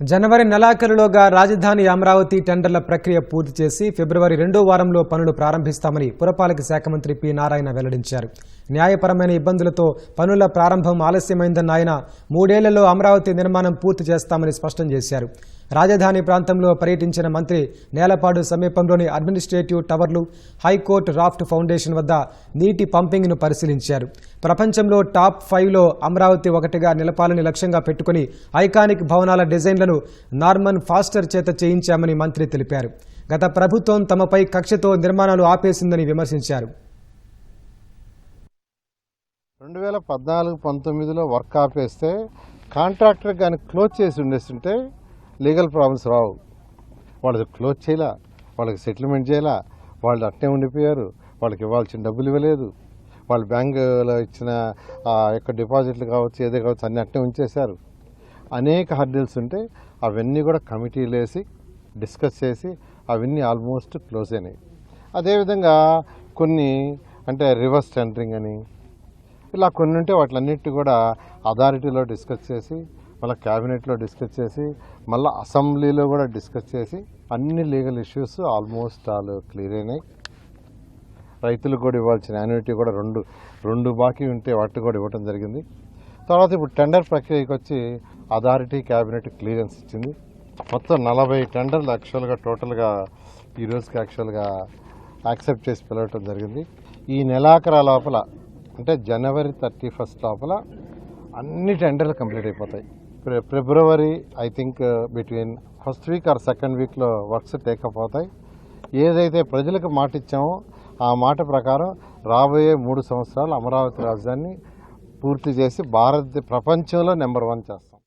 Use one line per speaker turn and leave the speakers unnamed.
జనవరి నెలాఖరులోగా రాజధాని అమరావతి టెండర్ల ప్రక్రియ పూర్తి చేసి ఫిబ్రవరి రెండో వారంలో పనులు ప్రారంభిస్తామని పురపాలక శాఖ మంత్రి పి నారాయణ వెల్లడించారు. న్యాయపరమైన ఇబ్బందులతో పనుల ప్రారంభం ఆలస్యమైందన్న ఆయన మూడేళ్ళలో అమరావతి నిర్మాణం పూర్తి చేస్తామని స్పష్టం చేశారు. రాజధాని ప్రాంతంలో పర్యటించిన మంత్రి నేలపాడు సమీపంలోని అడ్మినిస్ట్రేటివ్ టవర్లు హైకోర్టు రాఫ్ట్ ఫౌండేషన్ వద్ద నీటి పంపింగ్ను పరిశీలించారు. ప్రపంచంలో టాప్ ఫైవ్లో అమరావతి ఒకటిగా నిలపాలని లక్ష్యంగా పెట్టుకుని ఐకానిక్ భవనాల డిజైన్లను నార్మన్ ఫాస్టర్ చేత చేయించామని మంత్రి తెలిపారు. గత ప్రభుత్వం తమపై కక్షతో నిర్మాణాలు ఆపేసిందని విమర్శించారు.
రెండు వేల పద్నాలుగు పంతొమ్మిదిలో వర్క్ ఆపేస్తే కాంట్రాక్టర్ కానీ క్లోజ్ చేసి ఉండేస్తుంటే లీగల్ ప్రాబ్లమ్స్ రావు. వాళ్ళకి క్లోజ్ చేయలా వాళ్ళకి సెటిల్మెంట్ చేయాలా వాళ్ళు అట్టే ఉండిపోయారు వాళ్ళకి ఇవ్వాల్సిన డబ్బులు ఇవ్వలేదు. వాళ్ళు బ్యాంకులో ఇచ్చిన ఆ యొక్క డిపాజిట్లు కావచ్చు ఏదో కావచ్చు అన్ని అట్టే ఉంచేశారు. అనేక హర్డిల్స్ ఉంటే అవన్నీ కూడా కమిటీలు వేసి డిస్కస్ చేసి అవన్నీ ఆల్మోస్ట్ క్లోజ్ అయినాయి. అదేవిధంగా కొన్ని అంటే రివర్స్ టెండరింగ్ అని ఇలా కొన్ని ఉంటే వాటిలన్నిటి కూడా అథారిటీలో డిస్కస్ చేసి మళ్ళీ క్యాబినెట్లో డిస్కస్ చేసి మళ్ళీ అసెంబ్లీలో కూడా డిస్కస్ చేసి అన్ని legal issues almost all clear అయినాయి. రైతులకు కూడా ఇవ్వాల్సిన యాన్యుటీ కూడా రెండు రెండు బాకీ ఉంటే వాటికి కూడా ఇవ్వడం జరిగింది. తర్వాత ఇప్పుడు టెండర్ ప్రక్రియకి వచ్చి అథారిటీ క్యాబినెట్ క్లియరెన్స్ ఇచ్చింది. మొత్తం నలభై టెండర్లు యాక్చువల్గా టోటల్గా ఈ రోజుకి యాక్చువల్గా యాక్సెప్ట్ చేసి పిలవటం జరిగింది. ఈ నెలాఖర లోపల అంటే జనవరి థర్టీ ఫస్ట్ లోపల అన్ని టెండర్లు కంప్లీట్ అయిపోతాయి. February I think between first week or second వీక్లో వర్క్స్ టేకప్ అవుతాయి. ఏదైతే ప్రజలకు మాట ఇచ్చామో ఆ మాట ప్రకారం రాబోయే మూడు సంవత్సరాలు అమరావతి రాజధానిని పూర్తి చేసి భారత ప్రపంచంలో నెంబర్ వన్ చేస్తాం.